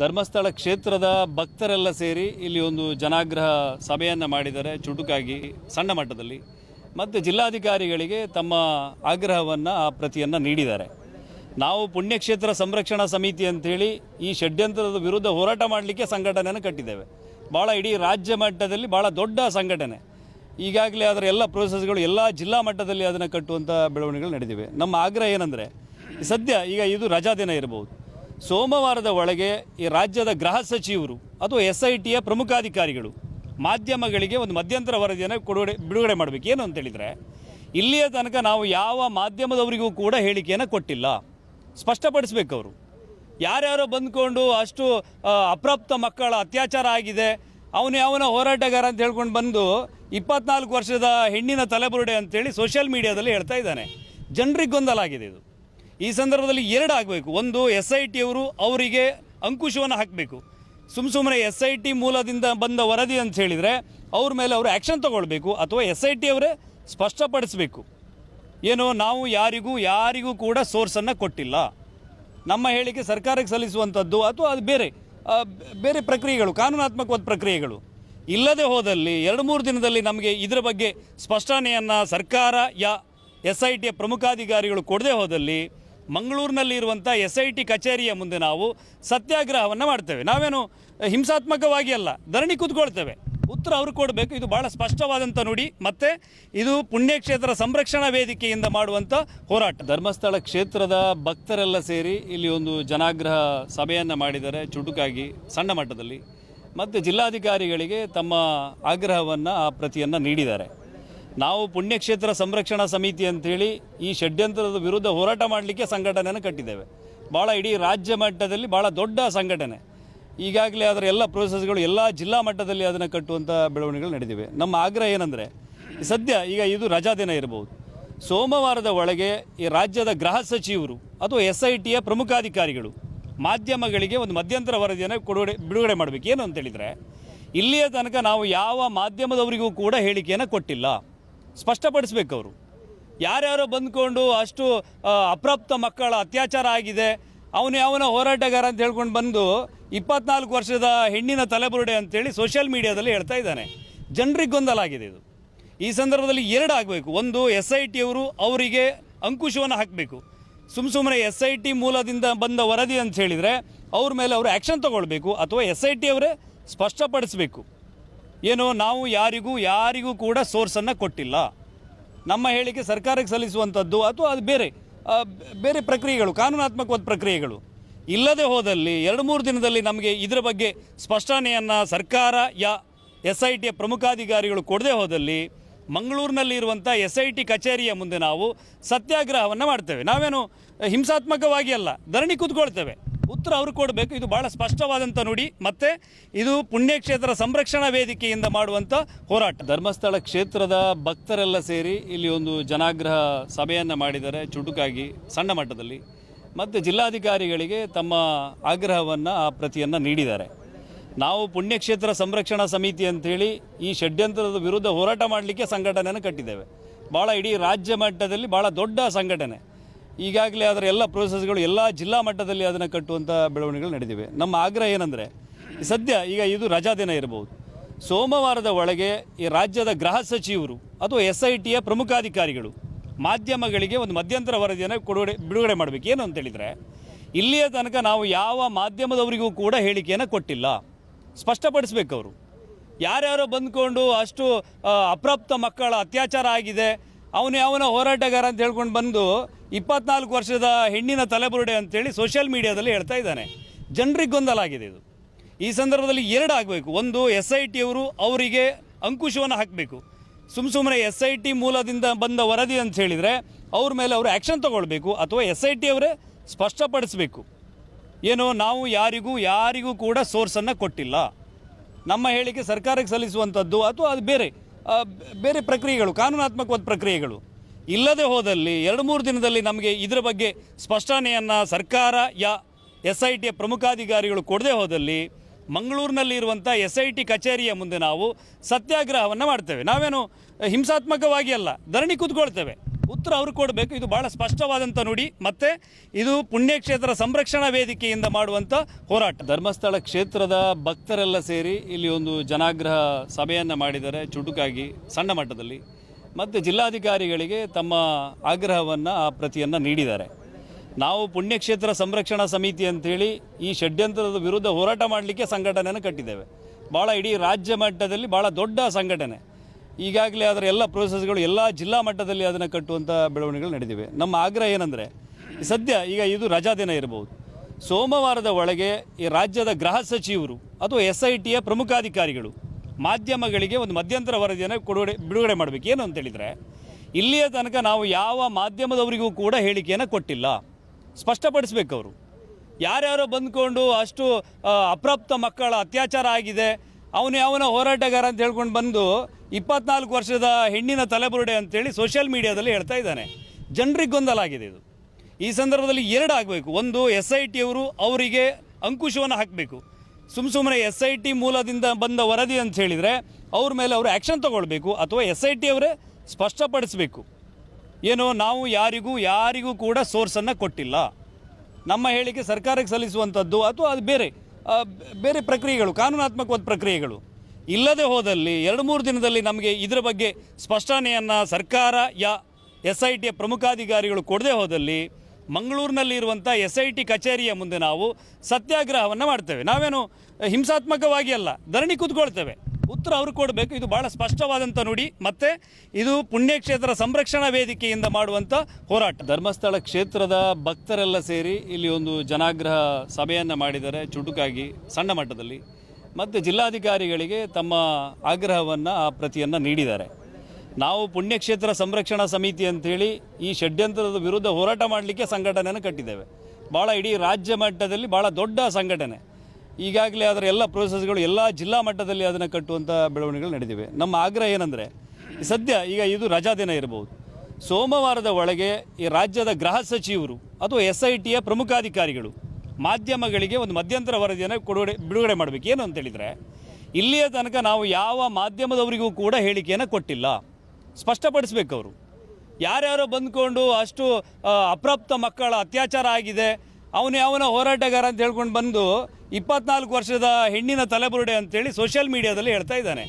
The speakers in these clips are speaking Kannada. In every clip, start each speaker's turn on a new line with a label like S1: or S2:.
S1: ಧರ್ಮಸ್ಥಳ ಕ್ಷೇತ್ರದ ಭಕ್ತರೆಲ್ಲ ಸೇರಿ ಇಲ್ಲಿ ಒಂದು ಜನಾಗ್ರಹ ಸಭೆಯನ್ನು ಮಾಡಿದ್ದಾರೆ, ಚುಟುಕಾಗಿ, ಸಣ್ಣ ಮಟ್ಟದಲ್ಲಿ. ಮತ್ತು ಜಿಲ್ಲಾಧಿಕಾರಿಗಳಿಗೆ ತಮ್ಮ ಆಗ್ರಹವನ್ನು, ಆ ಪ್ರತಿಯನ್ನು ನೀಡಿದ್ದಾರೆ. ನಾವು ಪುಣ್ಯಕ್ಷೇತ್ರ ಸಂರಕ್ಷಣಾ ಸಮಿತಿ ಅಂಥೇಳಿ ಈ ಷಡ್ಯಂತ್ರದ ವಿರುದ್ಧ ಹೋರಾಟ ಮಾಡಲಿಕ್ಕೆ ಸಂಘಟನೆಯನ್ನು ಕಟ್ಟಿದ್ದೇವೆ. ಭಾಳ ಇಡೀ ರಾಜ್ಯ ಮಟ್ಟದಲ್ಲಿ ಭಾಳ ದೊಡ್ಡ ಸಂಘಟನೆ. ಈಗಾಗಲೇ ಅದರ ಎಲ್ಲ ಪ್ರೊಸೆಸ್ಗಳು ಎಲ್ಲ ಜಿಲ್ಲಾ ಮಟ್ಟದಲ್ಲಿ ಅದನ್ನು ಕಟ್ಟುವಂಥ ಬೆಳವಣಿಗೆಗಳು ನಡೆದಿವೆ. ನಮ್ಮ ಆಗ್ರಹ ಏನಂದರೆ, ಸದ್ಯ ಈಗ ಇದು ರಜಾ ದಿನ ಇರಬಹುದು ಸೋಮವಾರದ ಒಳಗೆ ಈ ರಾಜ್ಯದ ಗೃಹ ಸಚಿವರು ಅಥವಾ ಎಸ್ ಐ ಟಿಯ ಪ್ರಮುಖಾಧಿಕಾರಿಗಳು ಮಾಧ್ಯಮಗಳಿಗೆ ಒಂದು ಮಧ್ಯಂತರ ವರದಿಯನ್ನು ಕೊಡುಗಡೆ, ಬಿಡುಗಡೆ ಮಾಡಬೇಕು. ಏನು ಅಂತೇಳಿದರೆ, ಇಲ್ಲಿಯ ತನಕ ನಾವು ಯಾವ ಮಾಧ್ಯಮದವರಿಗೂ ಕೂಡ ಹೇಳಿಕೆಯನ್ನು ಕೊಟ್ಟಿಲ್ಲ. ಸ್ಪಷ್ಟಪಡಿಸ್ಬೇಕು ಅವರು. ಯಾರ್ಯಾರೋ ಬಂದ್ಕೊಂಡು ಅಷ್ಟು ಅಪ್ರಾಪ್ತ ಮಕ್ಕಳ ಅತ್ಯಾಚಾರ ಆಗಿದೆ. ಅವನು ಯಾವನ ಹೋರಾಟಗಾರ ಅಂತ ಹೇಳ್ಕೊಂಡು ಬಂದು ಇಪ್ಪತ್ನಾಲ್ಕು ವರ್ಷದ ಹೆಣ್ಣಿನ ತಲೆಬುರುಡೆ ಅಂತೇಳಿ ಸೋಷಿಯಲ್ ಮೀಡಿಯಾದಲ್ಲಿ ಹೇಳ್ತಾ ಇದ್ದಾನೆ. ಜನರಿಗೆ ಗೊಂದಲ ಆಗಿದೆ ಇದು. ಈ ಸಂದರ್ಭದಲ್ಲಿ ಎರಡು ಆಗಬೇಕು. ಒಂದು ಎಸ್ ಐ ಟಿಯವರು ಅವರಿಗೆ ಅಂಕುಶವನ್ನು ಹಾಕಬೇಕು. ಸುಮ್ಮ ಸುಮ್ಮನೆ ಎಸ್ ಐ ಟಿ ಮೂಲದಿಂದ ಬಂದ ವರದಿ ಅಂತ ಹೇಳಿದರೆ ಅವ್ರ ಮೇಲೆ ಅವರು ಆ್ಯಕ್ಷನ್ ತಗೊಳ್ಬೇಕು ಅಥವಾ ಎಸ್ ಐ ಟಿ ಅವರೇ ಸ್ಪಷ್ಟಪಡಿಸಬೇಕು. ಏನು, ನಾವು ಯಾರಿಗೂ ಯಾರಿಗೂ ಕೂಡ ಸೋರ್ಸನ್ನು ಕೊಟ್ಟಿಲ್ಲ. ನಮ್ಮ ಹೇಳಿಕೆ ಸರ್ಕಾರಕ್ಕೆ ಸಲ್ಲಿಸುವಂಥದ್ದು ಅಥವಾ ಅದು ಬೇರೆ ಬೇರೆ ಪ್ರಕ್ರಿಯೆಗಳು, ಕಾನೂನಾತ್ಮಕವಾದ ಪ್ರಕ್ರಿಯೆಗಳು. ಇಲ್ಲದೆ ಹೋದಲ್ಲಿ ಎರಡು ಮೂರು ದಿನದಲ್ಲಿ ನಮಗೆ ಇದರ ಬಗ್ಗೆ ಸ್ಪಷ್ಟನೆಯನ್ನು ಸರ್ಕಾರ, ಯಾ ಎಸ್ ಐ ಟಿಯ ಪ್ರಮುಖಾಧಿಕಾರಿಗಳು ಕೊಡದೆ ಹೋದಲ್ಲಿ ಮಂಗಳೂರಿನಲ್ಲಿ ಇರುವಂಥ ಎಸ್ ಐ ಟಿ ಕಚೇರಿಯ ಮುಂದೆ ನಾವು ಸತ್ಯಾಗ್ರಹವನ್ನು ಮಾಡ್ತೇವೆ. ನಾವೇನು ಹಿಂಸಾತ್ಮಕವಾಗಿ ಅಲ್ಲ, ಧರಣಿ ಕೂತ್ಕೊಳ್ತೇವೆ. ಉತ್ತರ ಅವರು ಕೊಡಬೇಕು, ಇದು ಬಹಳ ಸ್ಪಷ್ಟವಾದಂಥ ನುಡಿ. ಮತ್ತು ಇದು ಪುಣ್ಯಕ್ಷೇತ್ರ ಸಂರಕ್ಷಣಾ ವೇದಿಕೆಯಿಂದ ಮಾಡುವಂಥ ಹೋರಾಟ. ಧರ್ಮಸ್ಥಳ ಕ್ಷೇತ್ರದ ಭಕ್ತರೆಲ್ಲ ಸೇರಿ ಇಲ್ಲಿ ಒಂದು ಜನಾಗ್ರಹ ಸಭೆಯನ್ನು ಮಾಡಿದ್ದಾರೆ, ಚುಟುಕಾಗಿ, ಸಣ್ಣ ಮಟ್ಟದಲ್ಲಿ. ಮತ್ತು ಜಿಲ್ಲಾಧಿಕಾರಿಗಳಿಗೆ ತಮ್ಮ ಆಗ್ರಹವನ್ನು, ಆ ಪ್ರತಿಯನ್ನು ನೀಡಿದ್ದಾರೆ. ನಾವು ಪುಣ್ಯಕ್ಷೇತ್ರ ಸಂರಕ್ಷಣಾ ಸಮಿತಿ ಅಂಥೇಳಿ ಈ ಷಡ್ಯಂತ್ರದ ವಿರುದ್ಧ ಹೋರಾಟ ಮಾಡಲಿಕ್ಕೆ ಸಂಘಟನೆಯನ್ನು ಕಟ್ಟಿದ್ದೇವೆ. ಭಾಳ ಇಡೀ ರಾಜ್ಯ ಮಟ್ಟದಲ್ಲಿ ಭಾಳ ದೊಡ್ಡ ಸಂಘಟನೆ. ಈಗಾಗಲೇ ಅದರ ಎಲ್ಲ ಪ್ರೊಸೆಸ್ಗಳು ಎಲ್ಲ ಜಿಲ್ಲಾ ಮಟ್ಟದಲ್ಲಿ ಅದನ್ನು ಕಟ್ಟುವಂಥ ಬೆಳವಣಿಗೆಗಳು ನಡೆದಿವೆ. ನಮ್ಮ ಆಗ್ರಹ ಏನಂದರೆ, ಸದ್ಯ ಈಗ ಇದು ರಜಾ ದಿನ ಇರಬಹುದು. ಸೋಮವಾರದ ಒಳಗೆ ಈ ರಾಜ್ಯದ ಗೃಹ ಸಚಿವರು ಅಥವಾ ಎಸ್ ಐ ಟಿಯ ಪ್ರಮುಖಾಧಿಕಾರಿಗಳು ಮಾಧ್ಯಮಗಳಿಗೆ ಒಂದು ಮಧ್ಯಂತರ ವರದಿಯನ್ನು ಕೊಡುಗಡೆ, ಬಿಡುಗಡೆ ಮಾಡಬೇಕು. ಏನು ಅಂತೇಳಿದರೆ ಇಲ್ಲಿಯ ತನಕ ನಾವು ಯಾವ ಮಾಧ್ಯಮದವರಿಗೂ ಕೂಡ ಹೇಳಿಕೆಯನ್ನು ಕೊಟ್ಟಿಲ್ಲ. ಸ್ಪಷ್ಟಪಡಿಸ್ಬೇಕು ಅವರು ಯಾರ್ಯಾರೋ ಬಂದ್ಕೊಂಡು ಅಷ್ಟು ಅಪ್ರಾಪ್ತ ಮಕ್ಕಳ ಅತ್ಯಾಚಾರ ಆಗಿದೆ, ಅವನು ಯಾವನ ಹೋರಾಟಗಾರ ಅಂತ ಹೇಳ್ಕೊಂಡು ಬಂದು ಇಪ್ಪತ್ನಾಲ್ಕು ವರ್ಷದ ಹೆಣ್ಣಿನ ತಲೆಬುರುಡೆ ಅಂತೇಳಿ ಸೋಷಿಯಲ್ ಮೀಡಿಯಾದಲ್ಲಿ ಹೇಳ್ತಾ ಇದ್ದಾನೆ. ಜನರಿಗೆ ಗೊಂದಲ ಆಗಿದೆ ಇದು. ಈ ಸಂದರ್ಭದಲ್ಲಿ ಎರಡು ಆಗಬೇಕು. ಒಂದು ಎಸ್ ಐ ಟಿ ಅವರು ಅವರಿಗೆ ಅಂಕುಶವನ್ನು ಹಾಕಬೇಕು. ಸುಮ್ಮ ಸುಮ್ಮನೆ ಎಸ್ ಐ ಟಿ ಮೂಲದಿಂದ ಬಂದ ವರದಿ ಅಂತ ಹೇಳಿದರೆ ಅವ್ರ ಮೇಲೆ ಅವರು ಆ್ಯಕ್ಷನ್ ತಗೊಳ್ಬೇಕು ಅಥವಾ ಎಸ್ ಐ ಟಿ ಅವರೇ ಸ್ಪಷ್ಟಪಡಿಸಬೇಕು. ಏನು, ನಾವು ಯಾರಿಗೂ ಯಾರಿಗೂ ಕೂಡ ಸೋರ್ಸನ್ನು ಕೊಟ್ಟಿಲ್ಲ. ನಮ್ಮ ಹೇಳಿಕೆ ಸರ್ಕಾರಕ್ಕೆ ಸಲ್ಲಿಸುವಂಥದ್ದು ಅಥವಾ ಅದು ಬೇರೆ ಬೇರೆ ಪ್ರಕ್ರಿಯೆಗಳು, ಕಾನೂನಾತ್ಮಕವಾದ ಪ್ರಕ್ರಿಯೆಗಳು. ಇಲ್ಲದೆ ಹೋದಲ್ಲಿ ಎರಡು ಮೂರು ದಿನದಲ್ಲಿ ನಮಗೆ ಇದರ ಬಗ್ಗೆ ಸ್ಪಷ್ಟನೆಯನ್ನು ಸರ್ಕಾರ, ಯಾ ಎಸ್ ಐ ಟಿಯ ಪ್ರಮುಖಾಧಿಕಾರಿಗಳು ಕೊಡದೆ ಹೋದಲ್ಲಿ ಮಂಗಳೂರಿನಲ್ಲಿ ಇರುವಂಥ ಎಸ್ ಐ ಟಿ ಕಚೇರಿಯ ಮುಂದೆ ನಾವು ಸತ್ಯಾಗ್ರಹವನ್ನು ಮಾಡ್ತೇವೆ. ನಾವೇನು ಹಿಂಸಾತ್ಮಕವಾಗಿ ಅಲ್ಲ, ಧರಣಿ ಕೂತ್ಕೊಳ್ತೇವೆ. ಉತ್ತರ ಅವರು ಕೊಡಬೇಕು. ಇದು ಬಹಳ ಸ್ಪಷ್ಟವಾದಂಥ ನುಡಿ. ಮತ್ತೆ ಇದು ಪುಣ್ಯಕ್ಷೇತ್ರ ಸಂರಕ್ಷಣಾ ವೇದಿಕೆಯಿಂದ ಮಾಡುವಂಥ ಹೋರಾಟ. ಧರ್ಮಸ್ಥಳ ಕ್ಷೇತ್ರದ ಭಕ್ತರೆಲ್ಲ ಸೇರಿ ಇಲ್ಲಿ ಒಂದು ಜನಾಗ್ರಹ ಸಭೆಯನ್ನು ಮಾಡಿದ್ದಾರೆ, ಚುಟುಕಾಗಿ, ಸಣ್ಣ ಮಟ್ಟದಲ್ಲಿ. ಮತ್ತು ಜಿಲ್ಲಾಧಿಕಾರಿಗಳಿಗೆ ತಮ್ಮ ಆಗ್ರಹವನ್ನು, ಆ ಪ್ರತಿಯನ್ನು ನೀಡಿದ್ದಾರೆ. ನಾವು ಪುಣ್ಯಕ್ಷೇತ್ರ ಸಂರಕ್ಷಣಾ ಸಮಿತಿ ಅಂಥೇಳಿ ಈ ಷಡ್ಯಂತ್ರದ ವಿರುದ್ಧ ಹೋರಾಟ ಮಾಡಲಿಕ್ಕೆ ಸಂಘಟನೆಯನ್ನು ಕಟ್ಟಿದ್ದೇವೆ. ಭಾಳ ಇಡೀ ರಾಜ್ಯ ಮಟ್ಟದಲ್ಲಿ ಭಾಳ ದೊಡ್ಡ ಸಂಘಟನೆ. ಈಗಾಗಲೇ ಅದರ ಎಲ್ಲ ಪ್ರೋಸೆಸ್ಗಳು ಎಲ್ಲ ಜಿಲ್ಲಾ ಮಟ್ಟದಲ್ಲಿ ಅದನ್ನು ಕಟ್ಟುವಂಥ ಬೆಳವಣಿಗೆಗಳು ನಡೆದಿವೆ. ನಮ್ಮ ಆಗ್ರಹ ಏನಂದರೆ, ಸದ್ಯ ಈಗ ಇದು ರಜಾ ದಿನ ಇರಬಹುದು. ಸೋಮವಾರದ ಒಳಗೆ ಈ ರಾಜ್ಯದ ಗೃಹ ಸಚಿವರು ಅಥವಾ ಎಸ್ ಐ ಟಿಯ ಪ್ರಮುಖಾಧಿಕಾರಿಗಳು ಮಾಧ್ಯಮಗಳಿಗೆ ಒಂದು ಮಧ್ಯಂತರ ವರದಿಯನ್ನು ಕೊಡುಗಡೆ, ಬಿಡುಗಡೆ ಮಾಡಬೇಕು. ಏನು ಅಂತೇಳಿದರೆ ಇಲ್ಲಿಯ ತನಕ ನಾವು ಯಾವ ಮಾಧ್ಯಮದವರಿಗೂ ಕೂಡ ಹೇಳಿಕೆಯನ್ನು ಕೊಟ್ಟಿಲ್ಲ. ಸ್ಪಷ್ಟಪಡಿಸ್ಬೇಕು ಅವರು. ಯಾರ್ಯಾರೋ ಬಂದ್ಕೊಂಡು ಅಷ್ಟು ಅಪ್ರಾಪ್ತ ಮಕ್ಕಳ ಅತ್ಯಾಚಾರ ಆಗಿದೆ, ಅವನು ಯಾವನ ಹೋರಾಟಗಾರ ಅಂತ ಹೇಳ್ಕೊಂಡು ಬಂದು ಇಪ್ಪತ್ನಾಲ್ಕು ವರ್ಷದ ಹೆಣ್ಣಿನ ತಲೆಬುರುಡೆ ಅಂತೇಳಿ ಸೋಷಿಯಲ್ ಮೀಡಿಯಾದಲ್ಲಿ ಹೇಳ್ತಾ ಇದ್ದಾನೆ. ಜನರಿಗೆ ಗೊಂದಲ ಆಗಿದೆ ಇದು. ಈ ಸಂದರ್ಭದಲ್ಲಿ ಎರಡು ಆಗಬೇಕು. ಒಂದು ಎಸ್ ಐ ಟಿಯವರು ಅವರಿಗೆ ಅಂಕುಶವನ್ನು ಹಾಕಬೇಕು. ಸುಮ್ಮ ಸುಮ್ಮನೆ ಎಸ್ ಐ ಟಿ ಮೂಲದಿಂದ ಬಂದ ವರದಿ ಅಂತ ಹೇಳಿದರೆ ಅವ್ರ ಮೇಲೆ ಅವರು ಆ್ಯಕ್ಷನ್ ತಗೊಳ್ಬೇಕು ಅಥವಾ ಎಸ್ ಐ ಟಿ ಅವರೇ ಸ್ಪಷ್ಟಪಡಿಸಬೇಕು. ಏನು, ನಾವು ಯಾರಿಗೂ ಯಾರಿಗೂ ಕೂಡ ಸೋರ್ಸನ್ನು ಕೊಟ್ಟಿಲ್ಲ. ನಮ್ಮ ಹೇಳಿಕೆ ಸರ್ಕಾರಕ್ಕೆ ಸಲ್ಲಿಸುವಂಥದ್ದು ಅಥವಾ ಅದು ಬೇರೆ ಬೇರೆ ಪ್ರಕ್ರಿಯೆಗಳು, ಕಾನೂನಾತ್ಮಕವಾದ ಪ್ರಕ್ರಿಯೆಗಳು. ಇಲ್ಲದೆ ಹೋದಲ್ಲಿ ಎರಡು ಮೂರು ದಿನದಲ್ಲಿ ನಮಗೆ ಇದರ ಬಗ್ಗೆ ಸ್ಪಷ್ಟನೆಯನ್ನು ಸರ್ಕಾರ ಯಾ ಎಸ್ ಐ ಟಿಯ ಪ್ರಮುಖಾಧಿಕಾರಿಗಳು ಕೊಡದೆ ಹೋದಲ್ಲಿ ಮಂಗಳೂರಿನಲ್ಲಿ ಇರುವಂಥ ಎಸ್ ಐ ಟಿ ಕಚೇರಿಯ ಮುಂದೆ ನಾವು ಸತ್ಯಾಗ್ರಹವನ್ನು ಮಾಡ್ತೇವೆ. ನಾವೇನು ಹಿಂಸಾತ್ಮಕವಾಗಿ ಅಲ್ಲ, ಧರಣಿ ಕೂತ್ಕೊಳ್ತೇವೆ. ಉತ್ತರ ಅವರು ಕೊಡಬೇಕು, ಇದು ಬಹಳ ಸ್ಪಷ್ಟವಾದಂಥ ನುಡಿ. ಮತ್ತು ಇದು ಪುಣ್ಯಕ್ಷೇತ್ರ ಸಂರಕ್ಷಣಾ ವೇದಿಕೆಯಿಂದ ಮಾಡುವಂಥ ಹೋರಾಟ. ಧರ್ಮಸ್ಥಳ ಕ್ಷೇತ್ರದ ಭಕ್ತರೆಲ್ಲ ಸೇರಿ ಇಲ್ಲಿ ಒಂದು ಜನಾಗ್ರಹ ಸಭೆಯನ್ನು ಮಾಡಿದರೆ ಚುಟುಕಾಗಿ, ಸಣ್ಣ ಮಟ್ಟದಲ್ಲಿ. ಮತ್ತು ಜಿಲ್ಲಾಧಿಕಾರಿಗಳಿಗೆ ತಮ್ಮ ಆಗ್ರಹವನ್ನು, ಆ ಪ್ರತಿಯನ್ನು ನೀಡಿದ್ದಾರೆ. ನಾವು ಪುಣ್ಯಕ್ಷೇತ್ರ ಸಂರಕ್ಷಣಾ ಸಮಿತಿ ಅಂತೇಳಿ ಈ ಷಡ್ಯಂತ್ರದ ವಿರುದ್ಧ ಹೋರಾಟ ಮಾಡಲಿಕ್ಕೆ ಸಂಘಟನೆಯನ್ನು ಕಟ್ಟಿದ್ದೇವೆ. ಭಾಳ ಇಡೀ ರಾಜ್ಯ ಮಟ್ಟದಲ್ಲಿ ಭಾಳ ದೊಡ್ಡ ಸಂಘಟನೆ. ಈಗಾಗಲೇ ಅದರ ಎಲ್ಲ ಪ್ರೊಸೆಸ್ಗಳು ಎಲ್ಲ ಜಿಲ್ಲಾ ಮಟ್ಟದಲ್ಲಿ ಅದನ್ನು ಕಟ್ಟುವಂಥ ಬೆಳವಣಿಗೆಗಳು ನಡೆದಿವೆ. ನಮ್ಮ ಆಗ್ರಹ ಏನಂದರೆ, ಸದ್ಯ ಈಗ ಇದು ರಜಾ ದಿನ ಇರಬಹುದು ಸೋಮವಾರದ ಒಳಗೆ ಈ ರಾಜ್ಯದ ಗೃಹ ಸಚಿವರು ಅಥವಾ ಎಸ್ ಐ ಟಿಯ ಪ್ರಮುಖಾಧಿಕಾರಿಗಳು ಮಾಧ್ಯಮಗಳಿಗೆ ಒಂದು ಮಧ್ಯಂತರ ವರದಿಯನ್ನು ಕೊಡುಗಡೆ, ಬಿಡುಗಡೆ ಮಾಡಬೇಕು. ಏನು ಅಂತೇಳಿದರೆ ಇಲ್ಲಿಯ ತನಕ ನಾವು ಯಾವ ಮಾಧ್ಯಮದವರಿಗೂ ಕೂಡ ಹೇಳಿಕೆಯನ್ನು ಕೊಟ್ಟಿಲ್ಲ. ಸ್ಪಷ್ಟಪಡಿಸ್ಬೇಕು ಅವರು. ಯಾರ್ಯಾರೋ ಬಂದ್ಕೊಂಡು ಅಷ್ಟು ಅಪ್ರಾಪ್ತ ಮಕ್ಕಳ ಅತ್ಯಾಚಾರ ಆಗಿದೆ. ಅವನು ಯಾವನ ಹೋರಾಟಗಾರ ಅಂತ ಹೇಳ್ಕೊಂಡು ಬಂದು ಇಪ್ಪತ್ನಾಲ್ಕು ವರ್ಷದ ಹೆಣ್ಣಿನ ತಲೆಬುರುಡೆ ಅಂತೇಳಿ ಸೋಷಿಯಲ್ ಮೀಡಿಯಾದಲ್ಲಿ ಹೇಳ್ತಾ ಇದ್ದಾನೆ. ಜನರಿಗೆ ಗೊಂದಲ ಆಗಿದೆ ಇದು. ಈ ಸಂದರ್ಭದಲ್ಲಿ ಎರಡು ಆಗಬೇಕು. ಒಂದು ಎಸ್ ಐ ಟಿಯವರು ಅವರಿಗೆ ಅಂಕುಶವನ್ನು ಹಾಕಬೇಕು. ಸುಮ್ಮ ಸುಮ್ಮನೆ ಎಸ್ ಐ ಟಿ ಮೂಲದಿಂದ ಬಂದ ವರದಿ ಅಂತ ಹೇಳಿದರೆ ಅವ್ರ ಮೇಲೆ ಅವರು ಆ್ಯಕ್ಷನ್ ತೊಗೊಳ್ಬೇಕು ಅಥವಾ ಎಸ್ ಐ ಟಿ ಅವರೇ ಸ್ಪಷ್ಟಪಡಿಸಬೇಕು. ಏನು ನಾವು ಯಾರಿಗೂ ಯಾರಿಗೂ ಕೂಡ ಸೋರ್ಸನ್ನು ಕೊಟ್ಟಿಲ್ಲ. ನಮ್ಮ ಹೇಳಿಕೆ ಸರ್ಕಾರಕ್ಕೆ ಸಲ್ಲಿಸುವಂಥದ್ದು ಅಥವಾ ಅದು ಬೇರೆ ಬೇರೆ ಪ್ರಕ್ರಿಯೆಗಳು, ಕಾನೂನಾತ್ಮಕವಾದ ಪ್ರಕ್ರಿಯೆಗಳು. ಇಲ್ಲದೆ ಹೋದಲ್ಲಿ ಎರಡು ಮೂರು ದಿನದಲ್ಲಿ ನಮಗೆ ಇದರ ಬಗ್ಗೆ ಸ್ಪಷ್ಟನೆಯನ್ನು ಸರ್ಕಾರ, ಯಾ ಎಸ್ ಐ ಟಿಯ ಪ್ರಮುಖಾಧಿಕಾರಿಗಳು ಕೊಡದೆ ಹೋದಲ್ಲಿ ಮಂಗಳೂರಿನಲ್ಲಿ ಇರುವಂಥ ಎಸ್ ಐ ಟಿ ಕಚೇರಿಯ ಮುಂದೆ ನಾವು ಸತ್ಯಾಗ್ರಹವನ್ನು ಮಾಡ್ತೇವೆ. ನಾವೇನು ಹಿಂಸಾತ್ಮಕವಾಗಿ ಅಲ್ಲ, ಧರಣಿ ಕೂತ್ಕೊಳ್ತೇವೆ. ಉತ್ತರ ಅವರು ಕೊಡಬೇಕು, ಇದು ಬಹಳ ಸ್ಪಷ್ಟವಾದಂಥ ನುಡಿ. ಮತ್ತು ಇದು ಪುಣ್ಯಕ್ಷೇತ್ರ ಸಂರಕ್ಷಣಾ ವೇದಿಕೆಯಿಂದ ಮಾಡುವಂಥ ಹೋರಾಟ. ಧರ್ಮಸ್ಥಳ ಕ್ಷೇತ್ರದ ಭಕ್ತರೆಲ್ಲ ಸೇರಿ ಇಲ್ಲಿ ಒಂದು ಜನಾಗ್ರಹ ಸಭೆಯನ್ನು ಮಾಡಿದ್ದಾರೆ, ಚುಟುಕಾಗಿ, ಸಣ್ಣ ಮಟ್ಟದಲ್ಲಿ. ಮತ್ತು ಜಿಲ್ಲಾಧಿಕಾರಿಗಳಿಗೆ ತಮ್ಮ ಆಗ್ರಹವನ್ನು, ಆ ಪ್ರತಿಯನ್ನು ನೀಡಿದ್ದಾರೆ. ನಾವು ಪುಣ್ಯಕ್ಷೇತ್ರ ಸಂರಕ್ಷಣಾ ಸಮಿತಿ ಅಂಥೇಳಿ ಈ ಷಡ್ಯಂತ್ರದ ವಿರುದ್ಧ ಹೋರಾಟ ಮಾಡಲಿಕ್ಕೆ ಸಂಘಟನೆಯನ್ನು ಕಟ್ಟಿದ್ದೇವೆ. ಭಾಳ ಇಡೀ ರಾಜ್ಯ ಮಟ್ಟದಲ್ಲಿ ಭಾಳ ದೊಡ್ಡ ಸಂಘಟನೆ. ಈಗಾಗಲೇ ಅದರ ಎಲ್ಲ ಪ್ರೊಸೆಸ್ಗಳು ಎಲ್ಲ ಜಿಲ್ಲಾ ಮಟ್ಟದಲ್ಲಿ ಅದನ್ನು ಕಟ್ಟುವಂಥ ಬೆಳವಣಿಗೆಗಳು ನಡೆದಿವೆ. ನಮ್ಮ ಆಗ್ರಹ ಏನಂದರೆ, ಸದ್ಯ ಈಗ ಇದು ರಜಾ ದಿನ ಇರಬಹುದು ಸೋಮವಾರದ ಒಳಗೆ ಈ ರಾಜ್ಯದ ಗೃಹ ಸಚಿವರು ಅಥವಾ ಎಸ್ ಐ ಟಿಯ ಪ್ರಮುಖಾಧಿಕಾರಿಗಳು ಮಾಧ್ಯಮಗಳಿಗೆ ಒಂದು ಮಧ್ಯಂತರ ವರದಿಯನ್ನು ಕೊಡುಗಡೆ, ಬಿಡುಗಡೆ ಮಾಡಬೇಕು. ಏನು ಅಂತೇಳಿದರೆ ಇಲ್ಲಿಯ ತನಕ ನಾವು ಯಾವ ಮಾಧ್ಯಮದವರಿಗೂ ಕೂಡ ಹೇಳಿಕೆಯನ್ನು ಕೊಟ್ಟಿಲ್ಲ. ಸ್ಪಷ್ಟಪಡಿಸ್ಬೇಕು ಅವರು ಯಾರ್ಯಾರೋ ಬಂದ್ಕೊಂಡು ಅಷ್ಟು ಅಪ್ರಾಪ್ತ ಮಕ್ಕಳ ಅತ್ಯಾಚಾರ ಆಗಿದೆ, ಅವನು ಯಾವನ ಹೋರಾಟಗಾರ ಅಂತ ಹೇಳ್ಕೊಂಡು ಬಂದು ಇಪ್ಪತ್ನಾಲ್ಕು ವರ್ಷದ ಹೆಣ್ಣಿನ ತಲೆಬುರುಡೆ ಅಂತೇಳಿ ಸೋಷಿಯಲ್ ಮೀಡಿಯಾದಲ್ಲಿ ಹೇಳ್ತಾ ಇದ್ದಾನೆ.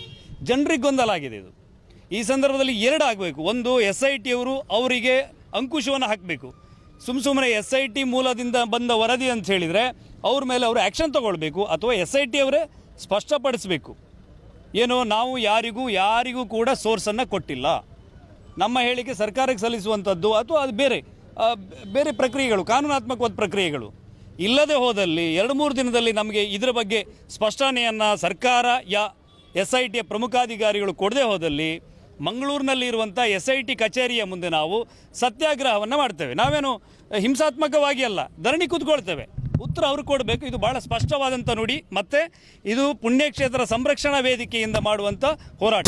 S1: ಜನರಿಗೆ ಗೊಂದಲ ಆಗಿದೆ ಇದು. ಈ ಸಂದರ್ಭದಲ್ಲಿ ಎರಡು ಆಗಬೇಕು. ಒಂದು ಎಸ್ ಐ ಟಿ ಅವರು ಅವರಿಗೆ ಅಂಕುಶವನ್ನು ಹಾಕಬೇಕು. ಸುಮ್ಮ ಸುಮ್ಮನೆ ಎಸ್ ಐ ಟಿ ಮೂಲದಿಂದ ಬಂದ ವರದಿ ಅಂತ ಹೇಳಿದರೆ ಅವ್ರ ಮೇಲೆ ಅವರು ಆ್ಯಕ್ಷನ್ ತಗೊಳ್ಬೇಕು ಅಥವಾ ಎಸ್ ಐ ಟಿ ಅವರೇ ಸ್ಪಷ್ಟಪಡಿಸಬೇಕು. ಏನು, ನಾವು ಯಾರಿಗೂ ಯಾರಿಗೂ ಕೂಡ ಸೋರ್ಸನ್ನು ಕೊಟ್ಟಿಲ್ಲ. ನಮ್ಮ ಹೇಳಿಕೆ ಸರ್ಕಾರಕ್ಕೆ ಸಲ್ಲಿಸುವಂಥದ್ದು ಅಥವಾ ಅದು ಬೇರೆ ಬೇರೆ ಪ್ರಕ್ರಿಯೆಗಳು, ಕಾನೂನಾತ್ಮಕವಾದ ಪ್ರಕ್ರಿಯೆಗಳು. ಇಲ್ಲದೆ ಹೋದಲ್ಲಿ ಎರಡು ಮೂರು ದಿನದಲ್ಲಿ ನಮಗೆ ಇದರ ಬಗ್ಗೆ ಸ್ಪಷ್ಟನೆಯನ್ನು ಸರ್ಕಾರ, ಯಾ ಎಸ್ ಐ ಟಿಯ ಪ್ರಮುಖಾಧಿಕಾರಿಗಳು ಕೊಡದೆ ಹೋದಲ್ಲಿ ಮಂಗಳೂರಿನಲ್ಲಿ ಇರುವಂಥ ಎಸ್ ಐ ಟಿ ಕಚೇರಿಯ ಮುಂದೆ ನಾವು ಸತ್ಯಾಗ್ರಹವನ್ನು ಮಾಡ್ತೇವೆ. ನಾವೇನು ಹಿಂಸಾತ್ಮಕವಾಗಿ ಅಲ್ಲ, ಧರಣಿ ಕೂತ್ಕೊಳ್ತೇವೆ. ಉತ್ತರ ಅವರು ಕೊಡಬೇಕು. ಇದು ಬಹಳ ಸ್ಪಷ್ಟವಾದಂಥ ನುಡಿ. ಮತ್ತೆ ಇದು ಪುಣ್ಯಕ್ಷೇತ್ರ ಸಂರಕ್ಷಣಾ ವೇದಿಕೆಯಿಂದ ಮಾಡುವಂಥ ಹೋರಾಟ.